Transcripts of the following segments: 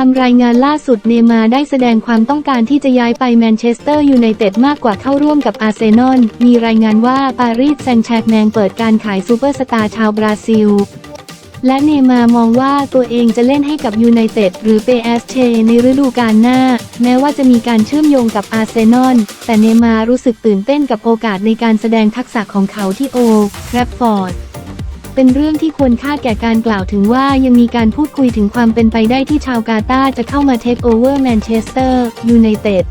ามรายงานล่าสุดเนมาได้แสดงความต้องการที่จะย้ายไปแมนเชสเตอร์ยูไนเต็ดมากกว่าเข้าร่วมกับอาร์เซนอล มีรายงานว่าปารีสแซงต์แชร์กแมงเปิดการขายซูเปอร์สตาร์ชาวบราซิล และเนมามองว่าตัวเองจะเล่นให้กับยูไนเต็ดหรือเปเอสเชในฤดูกาลหน้า แม้ว่าจะมีการเชื่อมโยงกับอาร์เซนอล แต่เนมารู้สึกตื่นเต้นกับโอกาสในการแสดงทักษะของเขาที่โอแรฟฟอร์ด เป็นเรื่องที่ควรค่าแก่การกล่าวถึงว่ายังมีการพูดคุยถึงความเป็นไปได้ที่ชาวกาตาจะเข้ามาเทคโอเวอร์แมนเชสเตอร์ยูไนเต็ด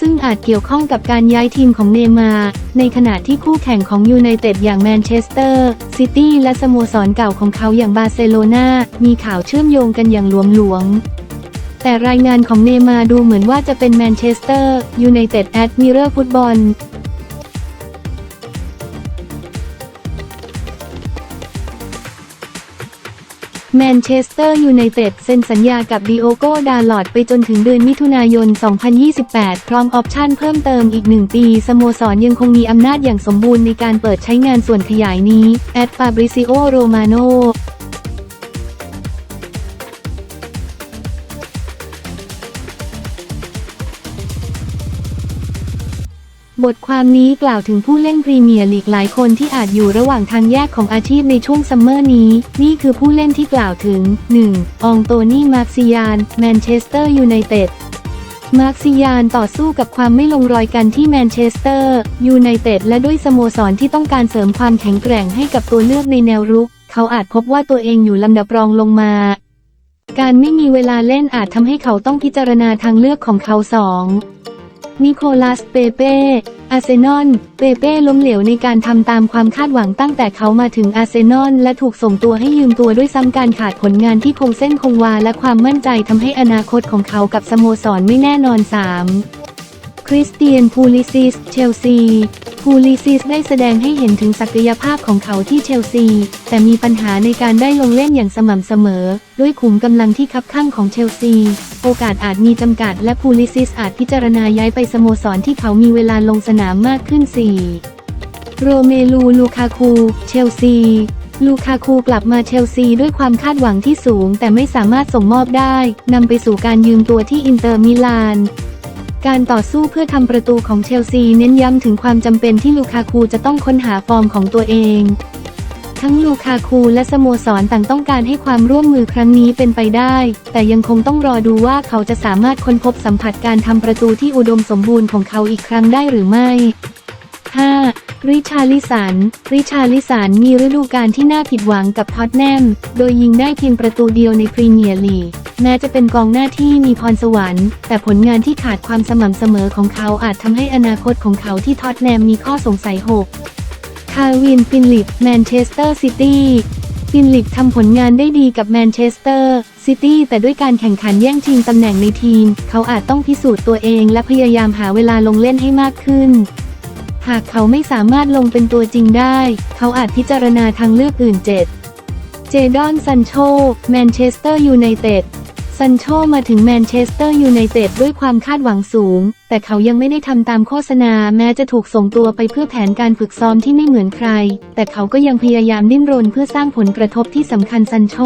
ซึ่งอาจเกี่ยวข้องกับการย้ายทีมของเนมา ในขณะที่คู่แข่งของยูไนเต็ดอย่างแมนเชสเตอร์ซิตี้และสโมสรเก่าของเขาอย่างบาร์เซโลนามีข่าวเชื่อมโยงกันอย่างหลวมๆ แต่รายงานของเนมาดูเหมือนว่าจะเป็นแมนเชสเตอร์ยูไนเต็ดแอดมิเรอร์ฟุตบอล แมนเชสเตอร์ยูไนเต็ดเซ็นสัญญากับดิโอโกดาลอดไปจนถึงเดือนมิถุนายน 2028 พร้อมออปชั่นเพิ่มเติมอีก1ปี สโมสรยังคงมีอำนาจอย่างสมบูรณ์ในการเปิดใช้งานส่วนขยายนี้ แอดฟาบริซิโอโรมาโน บทความนี้กล่าวถึงผู้เล่นพรีเมียร์ลีกหลายคนที่อาจอยู่ระหว่างทางแยกของอาชีพในช่วงซัมเมอร์นี้ นี่คือผู้เล่นที่กล่าวถึง 1. อองโตนี่ มาร์ซิยาน แมนเชสเตอร์ยูไนเต็ด มาร์ซิยานต่อสู้กับความไม่ลงรอยกันที่แมนเชสเตอร์ยูไนเต็ดและด้วยสโมสรที่ต้องการเสริมความแข็งแกร่งให้กับตัวเลือกในแนวรุก เขาอาจพบว่าตัวเองอยู่ลำดับรองลงมาการไม่มีเวลาเล่นอาจทำให้เขาต้องพิจารณาทางเลือกของเขาสอง นิโคลัส เปเป้ อาร์เซนอล เปเป้ล้มเหลวในการทำตามความคาดหวังตั้งแต่เขามาถึงอาร์เซนอลและถูกส่งตัวให้ยืมตัวด้วยซ้ำการขาดผลงานที่คงเส้นคงวาและความมั่นใจทำให้อนาคตของเขากับสโมสรไม่แน่นอน 3. คริสเตียน พูลิซิส เชลซี พูลิซิสได้แสดงให้เห็นถึงศักยภาพของเขาที่เชลซี แต่มีปัญหาในการได้ลงเล่นอย่างสม่ำเสมอ ด้วยขุมกำลังที่คับข้างของเชลซี โอกาสอาจมีจำกัดและพูลิซิสอาจพิจารณาย้ายไปสโมสรที่เขามีเวลาลงสนามมากขึ้น 4. โรเมลู ลูคาคู เชลซีลูคาคูกลับมาเชลซีด้วยความคาดหวังที่สูงแต่ไม่สามารถส่งมอบได้ นำไปสู่การยืมตัวที่อินเตอร์มิลาน การต่อสู้เพื่อทำประตูของเชลซีเน้นย้ำถึงความจำเป็นที่ลูคาคูจะต้องค้นหาฟอร์มของตัวเอง ทั้งลูคาคูและสโมสรต่างต้องการให้ความร่วมมือครั้งนี้เป็นไปได้ แต่ยังคงต้องรอดูว่าเขาจะสามารถค้นพบสัมผัสการทำประตูที่อุดมสมบูรณ์ของเขาอีกครั้งได้หรือไม่ 5. ริชาลิสัน ริชาลิสันมีฤดูกาลที่น่าผิดหวังกับท็อตแนม โดยยิงได้เพียงประตูเดียวในพรีเมียร์ลีก แม้จะเป็นกองหน้าที่มีพรสวรรค์ แต่ผลงานที่ขาดความสม่ำเสมอของเขาอาจทำให้อนาคตของเขาที่ท็อตแนมมีข้อสงสัย 6. คาร์วิน ฟินลิป แมนเชสเตอร์ซิตี้ฟินลิปทำผลงานได้ดีกับแมนเชสเตอร์ซิตี้แต่ด้วยการแข่งขันแย่งชิงตำแหน่งในทีม เขาอาจต้องพิสูจน์ตัวเองและพยายามหาเวลาลงเล่นให้มากขึ้น หากเขาไม่สามารถลงเป็นตัวจริงได้ เขาอาจพิจารณาทางเลือกอื่น 7. เจดอนซันโช แมนเชสเตอร์ยูไนเต็ดซันโชมาถึงแมนเชสเตอร์ยูไนเต็ดด้วยความคาดหวังสูง แต่เขายังไม่ได้ทำตามโฆษณาแม้จะถูกส่งตัวไปเพื่อแผนการฝึกซ้อมที่ไม่เหมือนใคร แต่เขาก็ยังพยายามดิ้นรนเพื่อสร้างผลกระทบที่สำคัญซันโช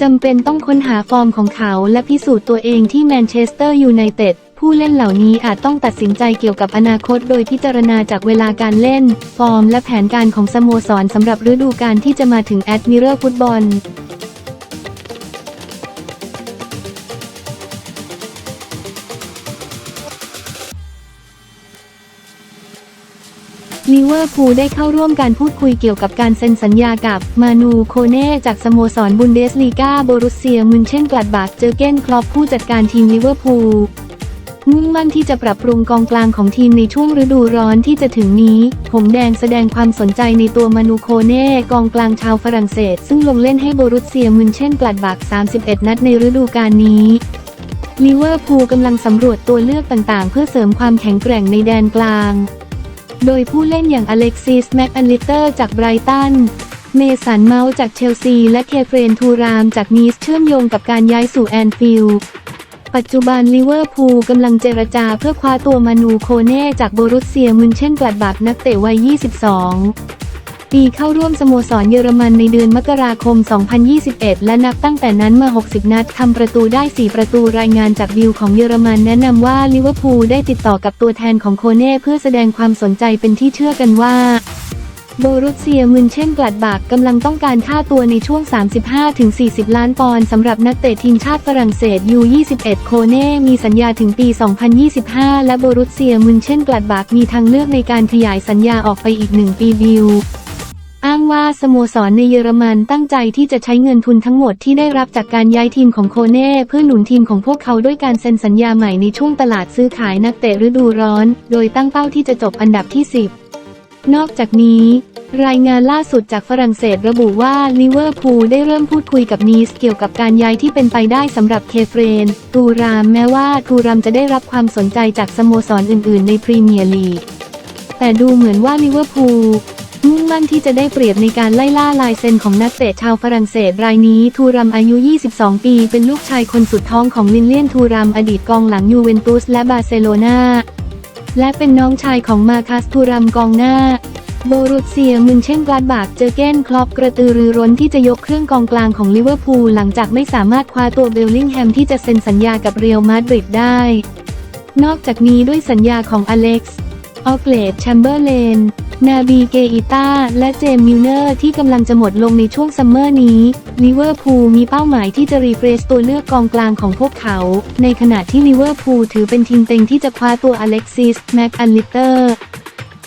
จำเป็นต้องค้นหาฟอร์มของเขาและพิสูจน์ตัวเองที่แมนเชสเตอร์ยูไนเต็ด ผู้เล่นเหล่านี้อาจต้องตัดสินใจเกี่ยวกับอนาคตโดยพิจารณาจากเวลาการเล่น ฟอร์มและแผนการของสโมสรสำหรับฤดูกาลที่จะมาถึงแอดมิเรอร์ฟุตบอลลิเวอร์พูลได้เข้าร่วมการพูดคุยเกี่ยวกับการเซ็นสัญญากับ มานูโคเน่ จากสโมสรบุนเดสลีกาโบรุสเซียมุนเช่นกลัดบากเจอเก้นคลอปผู้จัดการทีมลิเวอร์พูล มุ่งมั่นที่จะปรับปรุงกองกลางของทีมในช่วงฤดูร้อนที่จะถึงนี้ ผมแดงแสดงความสนใจในตัวมานูโคเน่กองกลางชาวฝรั่งเศส ซึ่งลงเล่นให้โบรุสเซียมุนเช่นกลัดบาก 31 นัดในฤดูกาลนี้ลิเวอร์พูลกำลังสำรวจตัวเลือกต่างๆ เพื่อเสริมความแข็งแกร่งในแดนกลาง โดยผู้เล่นอย่างอเล็กซิส แม็กอันลิเตอร์จากไบรตัน เมสันเมาส์จากเชลซี และเคเฟรนทูรามจากนีสเชื่อมโยงกับการย้ายสู่แอนฟิลด์ ปัจจุบันลิเวอร์พูลกำลังเจรจาเพื่อคว้าตัวมานูโคเน่จากโบรุสเซียมุนเช่นกลัดบักนักเตะวัย 22 ปีเข้าร่วมสโมสรเยอรมันในเดือนมกราคม 2021 และนับตั้งแต่นั้นมา 60 นัดทำประตูได้ 4 ประตูรายงานจากบิลของเยอรมันแนะนำว่าลิเวอร์พูลได้ติดต่อกับตัวแทนของโคเน่เพื่อแสดงความสนใจเป็นที่เชื่อกันว่า โบรุสเซียมึนเช่นกลัดบากกำลังต้องการค่าตัวในช่วง 35-40 ล้านปอนด์สำหรับนักเตะทีมชาติฝรั่งเศส U21 โคเน่ มีสัญญาถึงปี 2025 และโบรุสเซียมึนเช่นกลัดบากมีทางเลือกในการขยายสัญญาออกไปอีกหนึ่งปีบิวอ้างว่าสโมสรในเยอรมันตั้งใจที่จะใช้เงินทุนทั้งหมดที่ได้รับจากการย้ายทีมของโคเน่เพื่อหนุนทีมของพวกเขาด้วยการเซ็นสัญญาใหม่ในช่วงตลาดซื้อขายนักเตะฤดูร้อน โดยตั้งเป้าที่จะจบอันดับที่ 10 นอกจากนี้ รายงานล่าสุดจากฝรั่งเศสระบุว่าลิเวอร์พูลได้เริ่มพูดคุยกับนีสเกี่ยวกับการย้ายที่เป็นไปได้สำหรับเคเฟรนตูรามแม้ว่าตูรามจะได้รับความสนใจจากสโมสรอื่น ๆ ในพรีเมียร์ลีก แต่ดูเหมือนว่าลิเวอร์พูลมุ่งมั่นที่จะได้เปรียบในการไล่ล่าลายเซ็นของนักเตะชาวฝรั่งเศสรายนี้ทูรัมอายุ 22 ปี เป็นลูกชายคนสุดท้องของลินเลียนทูรัมอดีตกองหลังยูเวนตุสและบาร์เซโลนา และเป็นน้องชายของมาคัสทูรัมกองหน้า โบรุสเซียมึนเช่นกลาดบากเจอเก้นคลอปกระตือรือร้นที่จะยกเครื่องกองกลางของลิเวอร์พูลหลังจากไม่สามารถคว้าตัวเบลลิงแฮมที่จะเซ็นสัญญากับเรียลมาดริดได้ นอกจากนี้ด้วยสัญญาของอเล็กซ์ ออเกลดแชมเบอร์เลน นาบีเกอิต้าและเจมมิลเนอร์ที่กำลังจะหมดลงในช่วงซัมเมอร์นี้ลิเวอร์พูลมีเป้าหมายที่จะรีเฟรชตัวเลือกกองกลางของพวกเขา ในขณะที่ลิเวอร์พูลถือเป็นทีมเต็งที่จะคว้าตัวอเล็กซิสแม็กอันลิเตอร์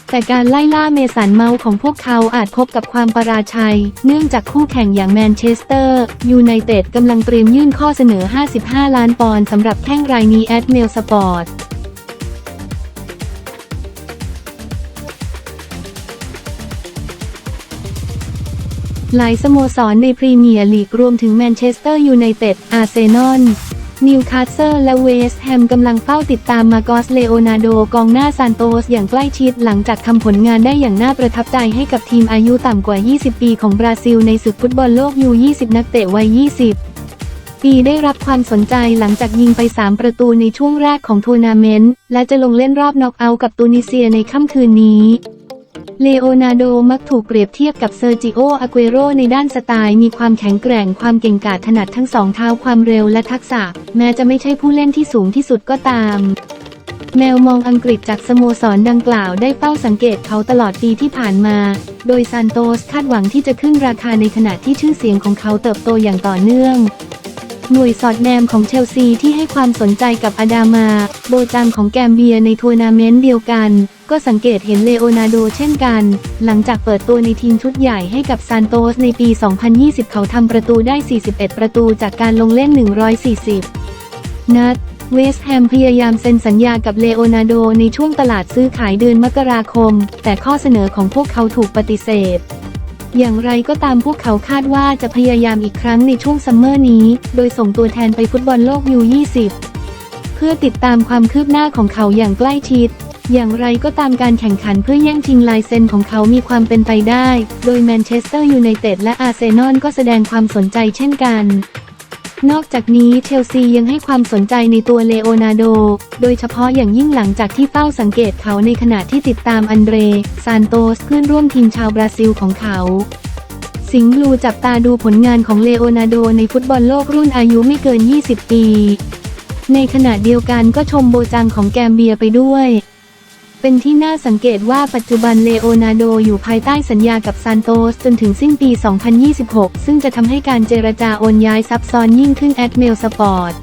แต่การไล่ล่าเมสันเมาของพวกเขาอาจพบกับความประราชัย เนื่องจากคู่แข่งอย่างแมนเชสเตอร์ยูไนเต็ดกำลังเตรียมยื่นข้อเสนอ 55 ล้านปอนด์สำหรับแข้งรายนี้แอดเมลสปอร์ต หลายสโมสรในพรีเมียร์ลีกรวมถึงแมนเชสเตอร์ยูไนเต็ด อาร์เซนอล นิวคาสเซิลและเวสต์แฮมกำลังเฝ้าติดตามมาโกสเลโอนาโดกองหน้าซานโตสอย่างใกล้ชิดหลังจากทำผลงานได้อย่างน่าประทับใจให้กับทีมอายุต่ำกว่า 20 ปีของบราซิลในศึกฟุตบอลโลกยู20 นักเตะวัย 20ปีได้รับความสนใจหลังจากยิงไป 3 ประตูในช่วงแรกของทัวร์นาเมนต์ และจะลงเล่นรอบน็อกเอาท์กับตูนิเซียในค่ำคืนนี้ เลโอนาร์โดมักถูกเปรียบเทียบกับเซอร์จิโออาเกโรในด้านสไตล์มีความแข็งแกร่งความเก่งกาจถนัดทั้งสองเท้าความเร็วและทักษะ แม้จะไม่ใช่ผู้เล่นที่สูงที่สุดก็ตามแมวมองอังกฤษจากสโมสรดังกล่าวได้เฝ้าสังเกตเขาตลอดปีที่ผ่านมา โดยซานโตสคาดหวังที่จะขึ้นราคาในขณะที่ชื่อเสียงของเขาเติบโตอย่างต่อเนื่อง หน่วยสอดแนมของเชลซีที่ให้ความสนใจกับอาดามา โบจังของแกมเบียในทัวร์นาเมนต์เดียวกัน ก็สังเกตเห็นเลโอนาร์โดเช่นกัน หลังจากเปิดตัวในทีมชุดใหญ่ให้กับซานโตสในปี 2020 เขาทำประตูได้ 41 ประตูจากการลงเล่น 140 นัด เวสต์แฮมพยายามเซ็นสัญญากับเลโอนาร์โดในช่วงตลาดซื้อขายเดือนมกราคม แต่ข้อเสนอของพวกเขาถูกปฏิเสธอย่างไรก็ตามพวกเขาคาดว่าจะพยายามอีกครั้งในช่วงซัมเมอร์นี้ โดยส่งตัวแทนไปฟุตบอลโลกยู20 เพื่อติดตามความคืบหน้าของเขาอย่างใกล้ชิด อย่างไรก็ตามการแข่งขันเพื่อแย่งชิงลายเซ็นของเขามีความเป็นไปได้ โดยแมนเชสเตอร์ยูไนเต็ดและอาร์เซนอลก็แสดงความสนใจเช่นกัน นอกจากนี้เชลซียังให้ความสนใจในตัวเลโอนาร์โด โดยเฉพาะอย่างยิ่งหลังจากที่เฝ้าสังเกตเขาในขณะที่ติดตามอันเดร ซานโตสเพื่อนร่วมทีมชาวบราซิลของเขาสิงห์บลูจับตาดูผลงานของเลโอนาร์โดในฟุตบอลโลกรุ่นอายุไม่เกิน 20 ปี ในขณะเดียวกันก็ชมโบจังของแกมเบียไปด้วย เป็นที่น่าสังเกตว่าปัจจุบันเลโอนาโดอยู่ภายใต้สัญญากับซานโตสจนถึงสิ้นปี 2026 ซึ่งจะทำให้การเจรจาโอนย้ายซับซ้อนยิ่งขึ้นแอดเมลสปอร์ต